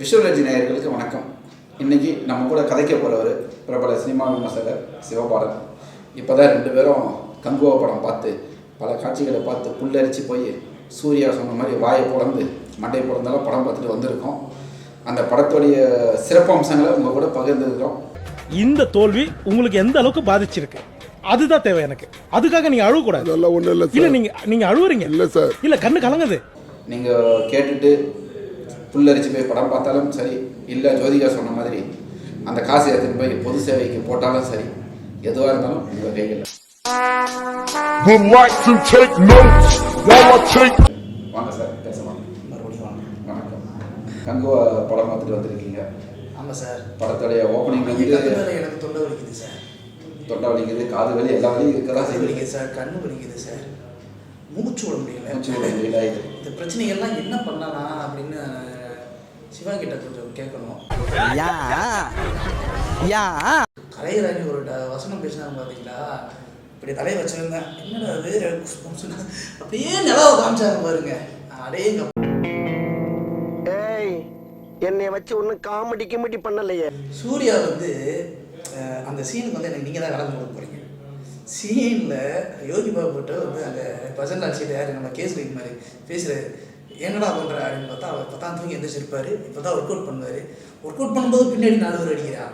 விஷுவலஜி நேயர்களுக்கு வணக்கம். இன்னைக்கு நம்ம கூட கதைக்க போகிறவர் பிரபல சினிமா விமர்சகர் சிவபாலன். இப்போ தான் ரெண்டு பேரும் கங்குவா படம் பார்த்து பல காட்சிகளை பார்த்து புல்லரிச்சு போய் சூர்யா சொன்ன மாதிரி வாயை பிளந்து மண்டை பிளந்தெல்லாம் படம் பார்த்துட்டு வந்திருக்கோம். அந்த படத்துடைய சிறப்பம்சங்களை உங்கள் கூட பகிர்ந்துருக்கோம் இந்த தோல்வி உங்களுக்கு எந்த அளவுக்கு பாதிச்சிருக்கு? அதுதான் தேவை எனக்கு. அதுக்காக நீங்க அழுவ கூடாது அதெல்லாம் ஒண்ணும் இல்ல இல்ல நீங்க நீங்க அழுவுறீங்க. இல்ல சார். இல்ல கண்ணு கலங்குது. நீங்கள் கேட்டுட்டு புல்லரிச்சு போய் படம் பார்த்தாலும் சரி இல்லை ஜோதிகா சொன்ன மாதிரி அந்த காசு எடுத்துன்னு போய் பொது சேவைக்கு போட்டாலும் சரி எதுவாக இருந்தாலும் உங்கள் கையில். வாங்க சார் பேசலாம். மறுபடியும் வாங்க. வணக்கம். கங்குவா படம் பார்த்துட்டு வந்திருக்கீங்க. ஆமாம் சார். படத்துடைய ஓப்பனிங் வந்து எனக்கு தொண்டை வலிக்குது சார். தொண்டை வலிக்குது காது வலி எல்லா வலியும் இருக்கதான் காது செய்யுது வலிக்குது சார் கண்ணு வலிக்குது சார். மூச்சு விட முடியல. மூச்சு விட முடியல. இந்த பிரச்சனைகள்லாம் என்ன பண்ணலாம் அப்படின்னு சிவா கிட்ட கொஞ்சம் கேட்கணும் யா யா. கலையராணி ஒரு வசனம் பேசினாங்க பார்த்தீங்களா இப்படி தலையை வச்சிருந்தேன். என்னடா அது அப்படியே நிலவை காமிச்சாங்க பாருங்க. அடேங்க. ஏய் என்னை வச்சு ஒன்னும் காமெடி கிமெடி பண்ணலையே. சூர்யா வந்து அந்த சீனுக்கு வந்து எனக்கு நீங்கள் தான் விளக்கம் கொடுக்க போகிறீங்க சீனில் யோகி பாபுட்ட வந்து அந்த பசன் ஆட்சியில் யார் நம்ம கேஸ் வைக்க மாதிரி பேசுகிறாரு என்னடா பண்ணுற அப்படின்னு பார்த்தா அவர் பத்தாம் தூங்கி எந்திரிச்சிருப்பாரு. இப்போ தான் ஒர்க் அவுட் பண்ணுவார். ஒர்க் அவுட் பண்ணும்போது பின்னாடி நாலு பேர் அடிக்கிறா.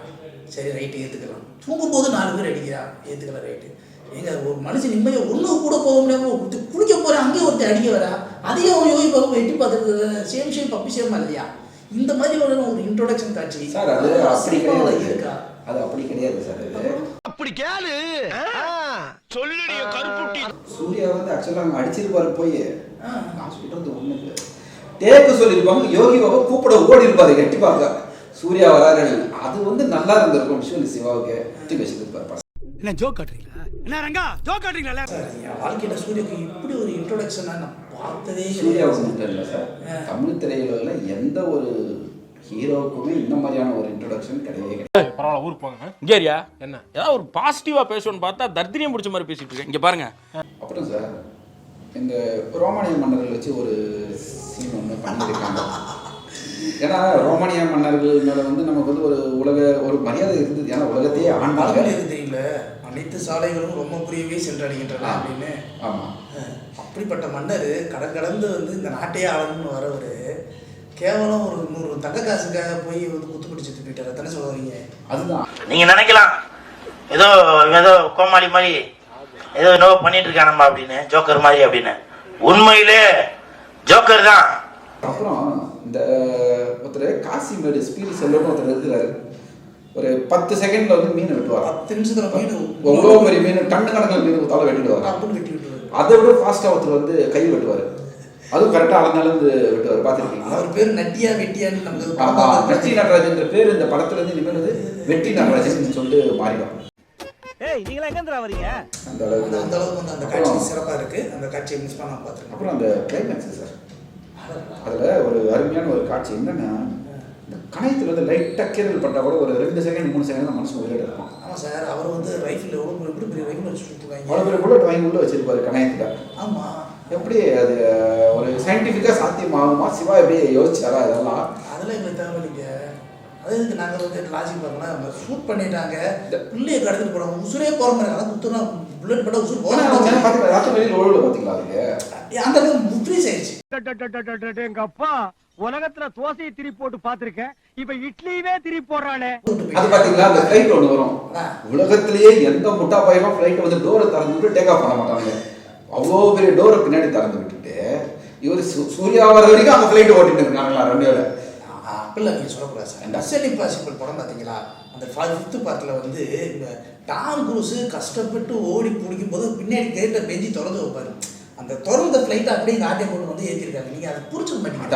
சரி ரைட்டு ஏற்றுக்கலாம் தூங்கும்போது நாலு பேர் அடிக்கிறா. ஏற்றுக்கலாம் ரைட்டு ஏங்க ஒரு மனுஷன் நிம்மதியாக ஒன்று கூட போக முடியாமல் குளிக்க போகிறேன் அங்கேயே ஒருத்தர் அடிக்க வரா? அதையும் அவன் யோகி பாபு எட்டி பார்த்துட்டு சேம் சேம் பப்பி சேமா இல்லையா? இந்த மாதிரி ஒரு ஒரு இன்ட்ரோடக்ஷன் காட்சி. சார் அது அப்படி கிடையாது. இருக்கா? அது அப்படி கிடையாது சார் அது. அப்படி கேளு. சொல்லுடிய கருப்புட்டி. சூர்யா வந்து ஆக்சுவலாக அங்கே அடிச்சிருப்பாரு போய். நான் சொல்றது ஒண்ணுக்கு டேக்கு சொல்லியிருப்பாங்க. யோகி பாபா கூப்பிட ஓடி இருப்பாரு கட்டி பார்க்க. சூர்யா வராரு அது வந்து நல்லா இருந்திருக்கும் விஷுவல் சிவாவுக்கு. சுத்தி வச்சிருப்பாரு. என்ன ஜோக் காட்டுறீங்களா? என்ன ரங்கா ஜோக் காட்டுறீங்களா சார் என் வாழ்க்கையில சூரியக்கு இப்படி ஒரு இன்ட்ரோடக்ஷனை நான் பார்த்ததே கிடையாது மட்டும் இல்லை சார். தமிழ் திரையுலகில் எந்த ஒரு ஹீரோவுக்குமே இந்த மாதிரியான ஒரு இன்ட்ரோடக்ஷன் கிடையவே கிடையாது. இங்கேரியா என்ன? ஏதாவது ஒரு பாசிட்டிவா பேசணும்னு பார்த்தா தர்தினியம் பிடிச்ச மாதிரி பேசிட்டு இருக்கேன். இங்க பாருங்க. அப்புறம் சார் இந்த ரோமானிய மன்னர்கள் வச்சு ஒரு சீன் ஒன்று பண்ணியிருக்காங்க. ஏன்னா ரோமானிய மன்னர்கள் மேலே வந்து நமக்கு வந்து ஒரு உலக ஒரு மரியாதை இருந்தது. ஏன்னா உலகத்தையே ஆண்டாங்க. தெரியல அனைத்து சாலைகளும் ரொம்ப புரியவே சென்றடைகின்றன அப்படின்னு. ஆமாம் அப்படிப்பட்ட மன்னர் கடல் கடந்து வந்து இந்த நாட்டையே ஆளணும்னு வரவர். கேவலம் ஒரு நூறு தங்க காசுக்காக போய் வந்து குத்து பிடிச்சிட்டு போயிட்டார். தானே சொல்லுவீங்க அதுதான். நீங்க நினைக்கலாம். ஏதோ ஏதோ கோமாளி மாதிரி ஏதோ என்னவோ பண்ணிட்டு இருக்கானம்மா அப்படின்னு ஜோக்கர் மாதிரி அப்படின்னு. உண்மையிலே ஜோக்கர் தான். அப்புறம் இந்த ஒருத்தர் காசிமேடு ஸ்பீடு செல்வம் ஒருத்தர் இருக்கிறாரு ஒரு பத்து செகண்ட்ல வந்து மீன் வெட்டுவார் பத்து நிமிஷத்துல மீன் எவ்வளோ பெரிய மீன் டன்னு கணக்கில் மீன் தலை வெட்டிடுவார் அப்படின்னு வெட்டி விட்டுருவாரு அதை விட ஃபாஸ்ட்டாக ஒருத்தர் வந்து கை வெட்டுவார். அதுவும் கரெக்டாக அளந்தாலேருந்து வெட்டுவார் பார்த்துருக்கீங்களா? அவர் பேர் நட்டியா வெட்டியான்னு நமக்கு வெற்றி நடராஜன்ற பேர் இந்த படத்துல இருந்து இனிமேல் வந்து வெற்றி நடராஜன் சொல்லிட்டு மாறிடும். அந்த அளவுக்கு அந்த அளவுக்கு வந்து அந்த காட்சி சிறப்பா இருக்கு. அந்த காட்சியை மிஸ் பண்ணாம பார்த்துருக்கோம் அப்புறம் அந்த கிளைமேக்ஸ் சார். அதுல ஒரு அருமையான ஒரு காட்சி என்னன்னா இந்த கணையத்துல வந்து லைட்டாக கீரல் பட்டா கூட ஒரு ரெண்டு செகண்ட் மூணு செகண்ட் தான் மனசு உயிரோட இருக்கும். ஆமா சார் அவர் வந்து ரைஃபிள் எவ்வளோ பெரிய வச்சு அவ்வளோ சுட்டுருக்காங்க பெரிய புல்லட் வாங்கி உள்ள வச்சிருப்பாரு கணையத்துல. ஆமா. எப்படி அது சயின்டிஃபிக்காக சாத்தியமாகுமா? சிவா எப்படி யோசிச்சாரா இதெல்லாம்? அதெல்லாம் எங்களுக்கு தேவையில்லைங்க அது எதுக்கு நாங்கள் வந்து லாஜிக் பார்க்கணும் அவங்க ஷூட் பண்ணிட்டாங்க. பிள்ளைய கடத்திட்டு போறாங்க. உசுரே போற மாதிரி அதான் குத்துனா புல்லட் பட்டா உசுர் அதுக்கு? அந்த அளவுக்கு ஃப்ரீஸ் ஆயிடுச்சு எங்க அப்பா உலகத்துல தோசையை திரி போட்டு பாத்திருக்கேன் இப்ப இட்லியவே திரி போடுறானே அது பாத்தீங்களா? அந்த ஃப்ளைட் ஒன்று வரும். உலகத்திலேயே எந்த முட்டா பையனும் ஃப்ளைட் வந்து டோரை திறந்து விட்டு டேக் ஆஃப் பண்ண மாட்டாங்க அவ்வளோ பெரிய டோரை பின்னாடி திறந்து விட்டுட்டு இவர் சூ- சூர்யா வர வரைக்கும் அந்த ஃப்ளைட் ஓட்டிட்டு இருக்காங்களா ரன்வேல அப்படிலாம் நீங்கள் சொல்லக்கூடாது சார். மிஷன் இம்பாசிபிள் படம் பார்த்தீங்களா? அந்த ஃபிஃப்த்து பார்ட்டில் வந்து இந்த டாம் குரூஸு கஷ்டப்பட்டு ஓடி பிடிக்கும் போது பின்னாடி கேட்டில் பெஞ்சு திறந்து வைப்பாரு. அந்த திறந்த ஃப்ளைட்டை அப்படியே ஆட்டை கொண்டு வந்து ஏற்றிருக்காங்க நீங்கள் அதை புரிஞ்சுக்க மாட்டீங்க.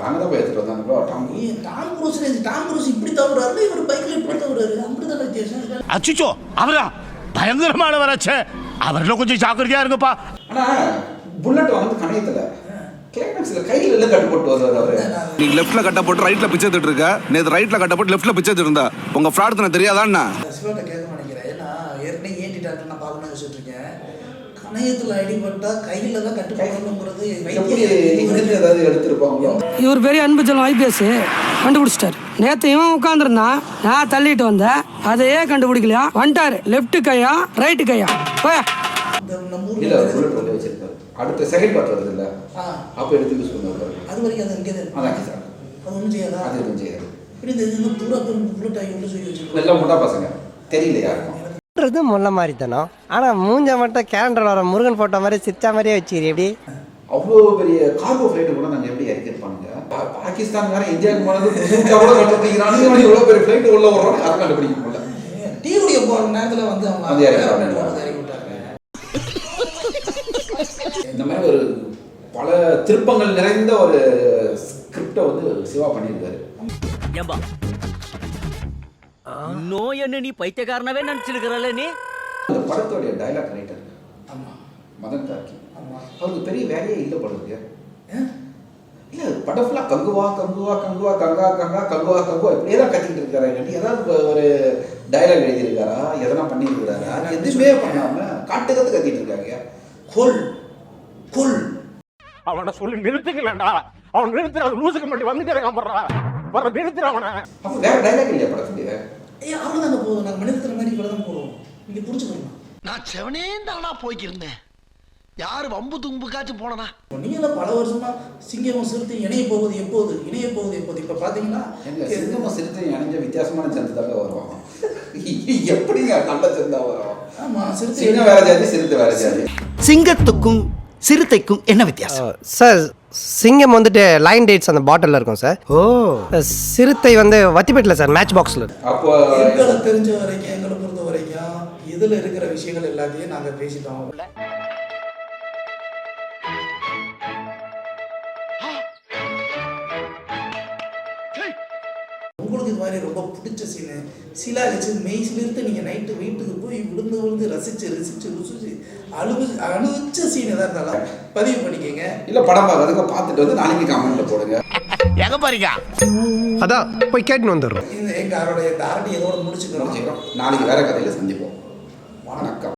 அங்கே தான் போய் எடுத்துட்டு வந்தாங்களோ டாம் குரூஸ். டாம் குரூஸ் இப்படி தவறாரு இவர் பைக்கில் இப்படி தவறாரு. அப்படி தான் வித்தியாசம் அச்சுச்சோ அவரா? பயங்கரமான வராச்சே அவர்ல கொஞ்சம் ஜாக்கிரதையா இருங்கப்பா. ஆனா புல்லட் வந்து கணையத்துல. கிளைமேக்ஸ்ல கையில எல்லாம் கட்டு போட்டு வருவார் அவரு? நீ லெஃப்ட்ல கட்ட போட்டு ரைட்ல பிச்சை எடுத்துட்டு இருக்க. நேத்து ரைட்ல கட்ட போட்டு லெஃப்ட்ல பிச்சை எடுத்துட்டு இருந்தா. உங்க ஃப்ராட் தெரியாதான்னா சிவாட்ட கேட்க நினைக்கிறேன் ஏன்னா ஏற்கனவே ஏன்டி டாக்டர் நான் பார்க்கணும்னு வச்சுட்டு இருக்கேன். அணையத்தில் அடிபட்டா கையில் தான் ஏதாவது எடுத்திருப்பாங்களோ? இவர் பெரிய அன்பு ஐபிஎஸ் கண்டுபிடிச்சிட்டாரு. நேத்து இவன் உட்காந்துருந்தான் நான் தள்ளிட்டு வந்தேன். அதையே கண்டுபிடிக்கலையா? வந்துட்டாரு. லெஃப்ட் கையா? ரைட்டு கையா? போயா. அடுத்த செகண்ட் பார்ட் வருது இல்ல அப்ப எடுத்து யூஸ் பண்ணுவாரு அது வரைக்கும் அது அதான். சார் அது ஒன்றும் செய்யாதா? அது எதுவும் செய்யாது. இப்படி இந்த இது பூரா புல்லட் ஆகி உள்ள சொல்லி வச்சிருக்கோம். எல்லாம் முட்டா பசங்க. தெரியல யாருக்கும். பண்றது முல்ல மாதிரி தானோ ஆனா மூஞ்ச மட்டும் கேலண்டர்ல வர முருகன் போட்டோ மாதிரி சிரிச்சா மாதிரியே வச்சுக்கிறீ எப்படி? அவ்வளோ பெரிய கார்கோ ஃப்ளைட்டு கூட நாங்கள் எப்படி இறக்கிருப்பானுங்க பா- பாகிஸ்தான் வேற இந்தியாவுக்கு போனது புதுசா கூட கண்டுபிடிக்கிறானுங்க இவனுங்க இவ்வளோ பெரிய ஃப்ளைட் உள்ள விடுறோம் யாரும் கண்டுபிடிக்க முடியல. டீ குடிக்க போகிற நேரத்தில் வந்து அவங்க இந்த மாதிரி ஒரு பல திருப்பங்கள் நிறைந்த ஒரு ஸ்கிரிப்டை வந்து சிவா பண்ணியிருக்காரு. ஏம்பா. நோய் என்ன நீ பைத்தியக்காரனவே நினைச்சிருக்கிறல்ல நீ? அந்த படத்தோடைய டைலாக் ரைட்டர் ஆமாம் மதன் கார்கி. ஆமாம் அவருக்கு பெரிய வேலையே இல்லை படுது இல்ல படம் ஃபுல்லாக கங்குவா கங்குவா கங்குவா கங்கா கங்கா கங்குவா கங்குவா இப்படியே தான் கத்திக்கிட்டு இருக்காரு இல்லாட்டி ஏதாவது இப்ப ஒரு டைலாக் எழுதியிருக்காரா? எதனா பண்ணியிருக்காரா? எதுவுமே பண்ணாம காட்டு கத்து கத்திட்டு இருக்காங்க. கொல் கொல். அவனை சொல்லி நிறுத்துக்கலடா. அவன் நிறுத்துற லூசுக்கு மட்டும் வந்துட்டு இருக்கான் வர நிறுத்துற அவனை. அப்போ வேற டைலாக் இல்லையா படத்துக்கு ஏய் அவ்வளோதாங்க போதும் நாங்கள் மனிதத்தில் மாதிரி கூட தான் போடுவோம். நீங்கள் புரிஞ்சுக்கணும் நான் செவனே தானா போய்க்கிருந்தேன். யாரு வம்பு தும்புக்காச்சும் போனனா? நீங்களும் பல வருஷமா சிங்கமும் சிறுத்தை இணைய போவது எப்போது? இணைய போவது எப்போது? இப்போ பார்த்தீங்கன்னா எங்க சிங்கமும் சிறுத்தை இணைஞ்ச வித்தியாசமான சந்து தாங்க வரும். எப்படிங்க நல்ல சந்தா வரும்? ஆமாம் சிறுத்தை வேற ஜாதி சிறுத்தை வேற ஜாதி. சிங்கத்துக்கும் சிறுத்தைக்கும் என்ன வித்தியாசம்? சார் சிங்கம் வந்துட்டு லைன் டேட்ஸ் அந்த பாட்டிலில் இருக்கும் சார். ஓ. சிறுத்தை வந்து வத்திப்பேட்டில் சார் மேட்ச் பாக்ஸில் அப்போ எங்களை தெரிஞ்ச வரைக்கும் எங்களை பொறுத்த வரைக்கும் இதில் இருக்கிற விஷயங்கள் எல்லாத்தையும் நாங்கள் பேசிட்டோம். மாதிரி ரொம்ப பிடிச்ச சீனு சிலா வச்சு மெய் சிலிர்த்து நீங்கள் நைட்டு வீட்டுக்கு போய் விழுந்து விழுந்து ரசிச்சு ரசிச்சு ருசிச்சு அழுவு அழுவிச்ச சீன் எதாக இருந்தாலும் பதிவு பண்ணிக்கங்க. இல்ல படம் பார்க்கறதுக்கு பார்த்துட்டு வந்து நாளைக்கு கமெண்ட்ல போடுங்க. எங்க பாருங்க அதான் போய் கேட்டுன்னு வந்துடுறோம். இந்த எங்களுடைய தாரடி எதோட முடிச்சுக்கிறோம். முடிச்சுக்கிறோம். நாளைக்கு வேற கதையில சந்திப்போம். வணக்கம்.